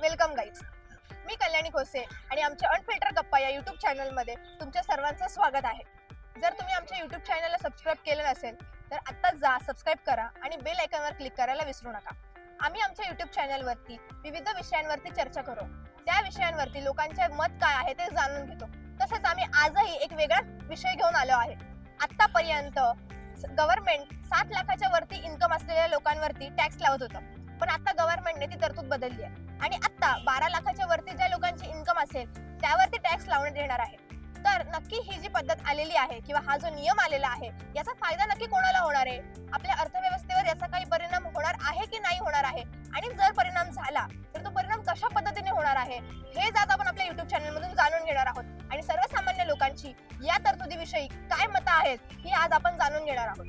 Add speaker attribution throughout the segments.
Speaker 1: Welcome guys. मी कल्याणी खोसे आणि आमच्या unfilter गप्पा या युट्यूब चॅनलमध्ये तुमच्या सर्वांचं स्वागत आहे. जर तुम्ही आमच्या युट्यूब चॅनलला सबस्क्राईब केलं नसेल तर आत्ताच जा सबस्क्राईब करा आणि बेल आयकॉनवर क्लिक करायला विसरू नका. आम्ही आमच्या युट्यूब चॅनलवरती विविध विषयांवरती चर्चा करू. त्या विषयांवरती लोकांचे मत काय आहे ते जाणून घेतो. तसेच आम्ही आजही एक वेगळा विषय घेऊन आलो आहे. आतापर्यंत गव्हर्नमेंट सात लाखाच्या वरती इन्कम असलेल्या लोकांवरती टॅक्स लावत होतं. पण आता गव्हर्नमेंटने ती तरतूद बदलली आहे. आणि आता बारा लाखाच्या वरती ज्या लोकांची इन्कम असेल त्यावरती टॅक्स लावण्यात येणार आहे. तर नक्की ही जी पद्धत आलेली आहे किंवा हा जो नियम आलेला आहे याचा फायदा नक्की कोणाला होणार आहे? आपल्या अर्थव्यवस्थेवर याचा काही परिणाम होणार आहे की नाही होणार आहे? आणि जर परिणाम झाला तर तो परिणाम कशा पद्धतीने होणार आहे? हेच जात आपण आपल्या युट्यूब चॅनल मधून जाणून घेणार आहोत. आणि सर्वसामान्य लोकांची या तरतुदीविषयी काय मतं आहेत ही आज आपण जाणून घेणार आहोत.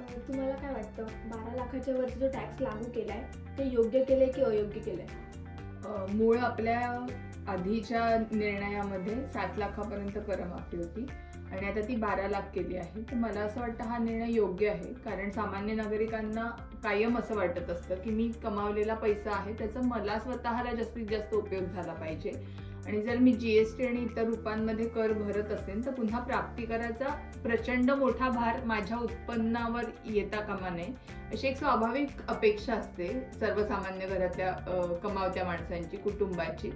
Speaker 2: तुम्हाला काय वाटतं? बारा लाखाच्या वरती जो टॅक्स लागू केलाय ते योग्य केलंय की अयोग्य केलंय?
Speaker 3: मूळ आपल्या आधीच्या निर्णयामध्ये सात लाखापर्यंत करमाफी होती. आणि आता ती बारा लाख केली आहे. तर मला असं वाटतं हा निर्णय योग्य आहे. कारण सामान्य नागरिकांना कायम असं वाटत असतं की मी कमावलेला पैसा आहे त्याचा मला स्वतःला जास्तीत जास्त उपयोग झाला पाहिजे. आणि जर मी जी एस टी आणि इतर रूपांमध्ये कर भरत असेल तर पुन्हा प्राप्तिकराचा प्रचंड मोठा भार माझ्या उत्पन्नावर येता कामा नये. अशी एक स्वाभाविक अपेक्षा असते सर्वसामान्य घरातल्या कमावत्या माणसांची कुटुंबाची.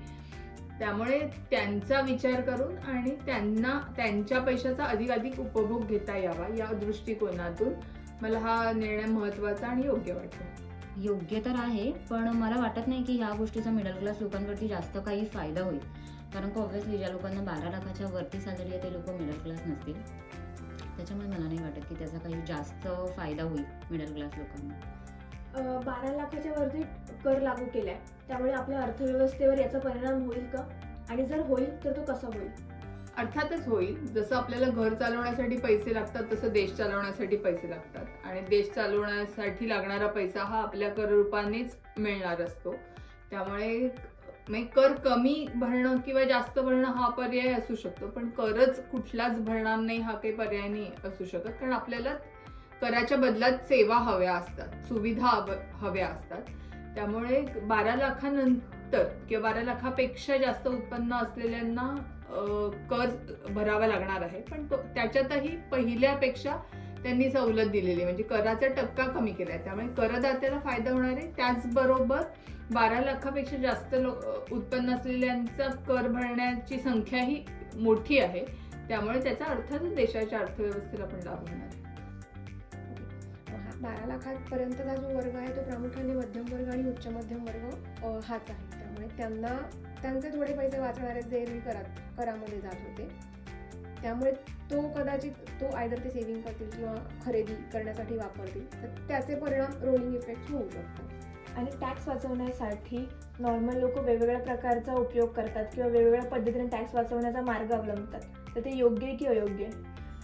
Speaker 3: त्यामुळे त्यांचा विचार करून आणि त्यांना त्यांच्या पैशाचा अधिकाधिक उपभोग घेता यावा या दृष्टिकोनातून मला हा निर्णय महत्त्वाचा आणि योग्य वाटतो.
Speaker 4: योग्य तर आहे पण मला वाटत नाही की ह्या गोष्टीचा मिडल क्लास लोकांवरती जास्त काही फायदा होईल. कारण की ऑब्व्हियसली ज्या लोकांना बारा लाखाच्या वरती सॅलरी आहे ते लोक मिडल क्लास नसतील. त्याच्यामुळे मला नाही वाटत की त्याचा काही जास्त फायदा होईल मिडल क्लास लोकांना.
Speaker 2: बारा लाखाच्या वरती कर लागू केलाय. त्यामुळे आपल्या अर्थव्यवस्थेवर याचा परिणाम होईल का? आणि जर होईल तर तो कसा होईल?
Speaker 3: अर्थातच होईल. जसं आपल्याला घर चालवण्यासाठी पैसे लागतात तसं देश चालवण्यासाठी पैसे लागतात. आणि देश चालवण्यासाठी लागणारा पैसा हा आपल्या कर रूपानेच मिळणार असतो. त्यामुळे म्हणजे कर कमी भरणं किंवा जास्त भरणं हा पर्याय असू शकतो. पण करच कुठलाच भरणार नाही हा काही पर्याय नाही असू शकत. कारण आपल्याला कराच्या बदलात सेवा हव्या असतात. सुविधा हव्या असतात. त्यामुळे बारा लाखानंतर किंवा बारा लाखापेक्षा जास्त उत्पन्न असलेल्यांना कर भरावा लागणार आहे. पण त्याच्यातही पहिल्यापेक्षा त्यांनी सवलत दिलेली म्हणजे कराचा टक्का कमी केला आहे त्यामुळे करदात्याला फायदा होणार आहे. त्याचबरोबर बारा लाखापेक्षा जास्त लो उत्पन्न असलेल्यांचा कर भरण्याची संख्याही मोठी आहे. त्यामुळे त्याचा अर्थातच देशाच्या अर्थव्यवस्थेला पण लाभ होणार आहे.
Speaker 5: बारा लाखापर्यंतचा जो वर्ग आहे तो प्रामुख्याने मध्यम वर्ग आणि उच्च मध्यम वर्ग हाच आहे. त्यामुळे त्यांना त्यांचे थोडे पैसे वाचणारे जे करा करात करामध्ये जात होते. त्यामुळे तो कदाचित तो आयदर ते सेव्हिंग करतील किंवा खरेदी करण्यासाठी वापरतील तर त्याचे परिणाम रोलिंग इफेक्ट होऊ शकतात.
Speaker 2: आणि टॅक्स वाचवण्यासाठी नॉर्मल लोक वेगवेगळ्या प्रकारचा उपयोग करतात किंवा वेगवेगळ्या पद्धतीने टॅक्स वाचवण्याचा मार्ग अवलंबतात. तर ते योग्य आहे की अयोग्य?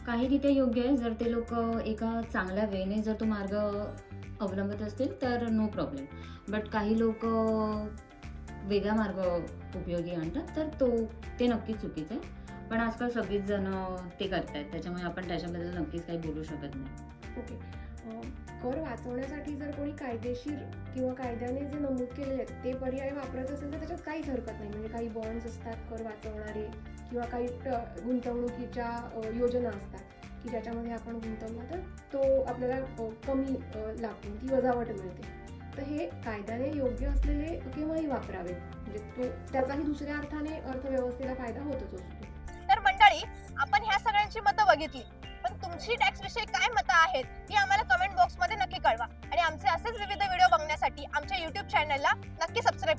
Speaker 4: काही तिथे योग्य आहे. जर ते लोक एका चांगल्या वेने जर तो मार्ग अवलंबत असतील तर नो प्रॉब्लेम बट काही लोक वेगळा मार्ग उपयोगी आणतात तर तो ते नक्कीच चुकीचं आहे. पण आजकाल सगळीच जण ते आहेत त्याच्यामुळे आपण त्याच्याबद्दल नक्कीच काही बोलू शकत नाही.
Speaker 5: ओके कर वाचवण्यासाठी जर कोणी कायदेशीर किंवा कायद्याने जे नमूद केलेले आहेत ते पर्याय वापरत असेल तर त्याच्यात काहीच हरकत नाही. म्हणजे काही बॉन्ड्स असतात कर वाचवणारे किंवा काही गुंतवणुकीच्या योजना असतात की ज्याच्यामध्ये आपण गुंतवला तर तो आपल्याला कमी लागतो ती वजावट मिळते. तर हे कायद्याने योग्य असलेले केव्हाही वापरावे. म्हणजे तो त्याचाही दुसऱ्या अर्थाने अर्थव्यवस्थेला फायदा होतच असतो.
Speaker 1: तर मंडळी आपण ह्या सगळ्यांची मतं बघितली. पण तुमची टॅक्स विषयी काय मतं आहेत हे आम्हाला कमेंट बॉक्समध्ये नक्की कळवा. आणि आमचे असेच विविध व्हिडिओ बघण्यासाठी आमच्या युट्यूब चॅनलला नक्की सबस्क्राईब